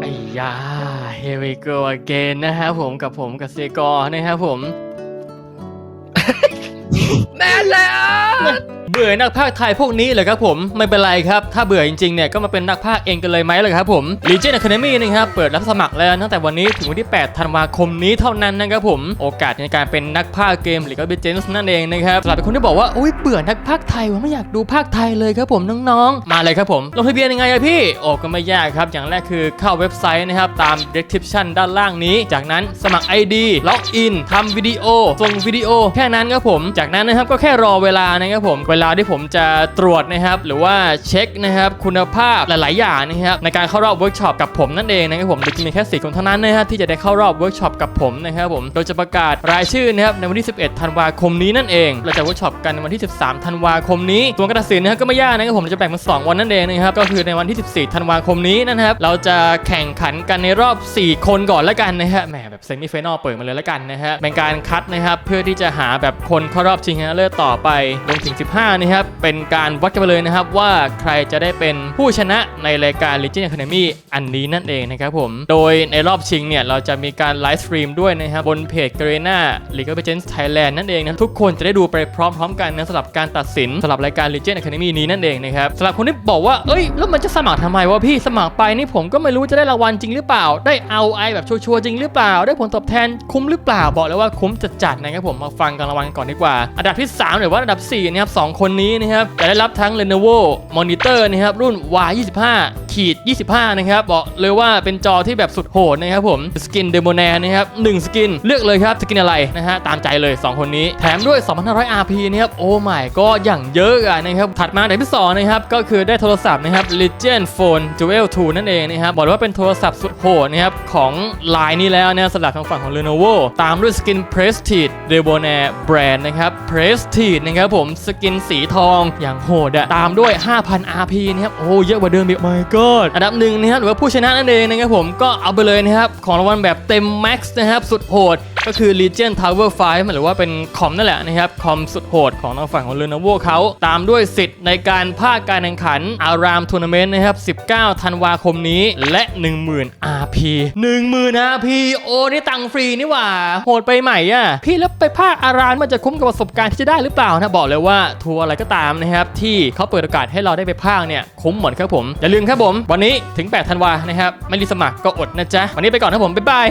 ไอ้ยา here we go again นะฮะผมกับผมกับเซกอร์นะฮะผม แม่แล้ว เบื่อนักพากย์ไทยพวกนี้เหรอครับผมไม่เป็นไรครับ ถ้าเบื่อจริงๆเนี่ยก็มาเป็นนักพากเองกันเลยไหมล่ะครับผม Legion Academy นะครับเปิดรับสมัครแล้วตั้งแต่วันนี้ถึงวันที่ 8 ธันวาคมนี้เท่านั้นนะครับผมโอกาสในการเป็นนักพากเกม League of Legends นั่นเองนะครับสำหรับคนที่บอกว่าอุ้ยเบื่อนักพากไทยว่าไม่อยากดูพากไทยเลยครับผมน้องๆ มาเลยครับผมลงทะเบียนยังไงอะพี่โอ้ก็ไม่ยากครับอย่างแรกคือเข้าเว็บไซต์นะครับตาม description ด้านล่างนี้ จากนั้นสมัคร ID ล็อกอินทำวิดีโอส่งวิดีโอแค่นั้นครับผม จากนั้นนะครับก็แค่รอเวลานะครับผมเวลาที่ผมจะตรวจนะครับหรือว่าเช็คนะครับคุณภาพหลาย ๆ อย่างนะครับในการเข้ารอบเวิร์กช็อปกับผมนั่นเองนะครับผมโดยจะมีแค่สี่คนเท่านั้นนะครับที่จะได้เข้ารอบเวิร์กช็อปกับผมนะครับผมโดยจะประกาศรายชื่อนะครับในวันที่ 11 ธันวาคมนี้นั่นเองเราจะเวิร์กช็อปกันในวันที่ 13 ธันวาคมนี้ส่วการตัดสินนะครับก็ไม่ยากนะครับผมจะแบ่งเป็น2วันนั่นเองนะครับก็คือในวันที่ 14 ธันวาคมนี้นะครับเราจะแข่งขันกันในรอบ 4 คนก่อนแล้วกันนะฮะแหมแบบเซมิไฟนอลเปิดมาเลยแล้วกันนะฮะเป็นการคัดนะครับเพื่อที่จะหาแบบคนเข้ารอบชิงชนะเลิศต่อไปรวมถึง 15นะครับเป็นการวัดกันไปเลยนะครับว่าใครจะได้เป็นผู้ชนะในรายการ Legion Academy อันนี้นั่นเองนะครับผมโดยในรอบชิงเนี่ยเราจะมีการไลฟ์สตรีมด้วยนะครับบนเพจ g a r e n a League of Legends Thailand นั่นเองนะทุกคนจะได้ดูไปพร้อมๆ กันนะสำหรับการตัดสินสำหรับรายการ Legion Academy นี้นั่นเองนะครับสำหรับคนที่บอกว่าเอ้ยแล้วมันจะสมัครทำไมวะพี่สมัครไปนี่ผมก็ไม่รู้จะได้รางวัลจริงหรือเปล่า ได้เอาไอแบบชัวร์ๆจริงหรือเปล่า ได้ผลตอบแทนคุ้มหรือเปล่าบอกเลยว่าคุ้มจัดๆนะครับผมมาฟังกันรางวัลกันก่อนดีกว่า อันดับที่3หรือว่าอันดับ4นะครับสองคนคนี้นะครับจะได้รับทั้ง Lenovo Monitor นะครับรุ่น Y25 ขีด25 นะครับ บอกเลยว่าเป็นจอที่แบบสุดโหดนะครับผมสกินเดโมแนนะครับ1สกินเลือกเลยครับสกินอะไรนะฮะตามใจเลย 2 คนนี้ แถมด้วย 2,500 RP นะครับโอ้ไม่ก็อย่างเยอะอะนะครับถัดมาอันดับที่2นะครับก็คือได้โทรศัพท์นะครับ Legion Phone Duel 2 นั่นเองนะครับบอกว่าเป็นโทรศัพท์สุดโหดนะครับของลายนี้แล้วนะสำหรับทางฝั่งของ Lenovo ตามด้วยสกิน Prestige d e b o n a i r Brand นะครับ Prestige นะครับผมสกินสีทองอย่างโหดอะตามด้วย 5,000 RP นะครับโอ้เยอะกว่าเดิมอีก my god อันดับหนึ่งนะครับหรือว่าผู้ชนะนั่นเองนะครับผมก็เอาไปเลยนะครับของรางวัลแบบเต็มแม็กซ์นะครับสุดโหด ก็คือ Legion Tower 5 หรือว่าเป็นคอมนั่นแหละนะครับ คอมสุดโหดของทางฝั่งของ Lenovo เขา ตามด้วยสิทธิ์ในการภาคการแข่งขันอารามทัวร์นาเมนต์นะครับ 19 ธันวาคมนี้และ 10,000 RP 10,000 RP โอ้นี่ตังฟรีนี่หว่า โหดไปใหม่อะ พี่แล้วไปภาคอารามมันจะคุ้มกับประสบการณ์ที่จะได้หรือเปล่านะบอกเลยว่าทัวร์อะไรก็ตามนะครับที่เขาเปิดโอกาสให้เราได้ไปภาคเนี่ยคุ้มหมดครับผมอย่าลืมครับผม วันนี้ถึง 8 ธันวานะครับไม่รีสมัครก็อดนะจ๊ะวันนี้ไปก่อนนะผมบ๊ายบาย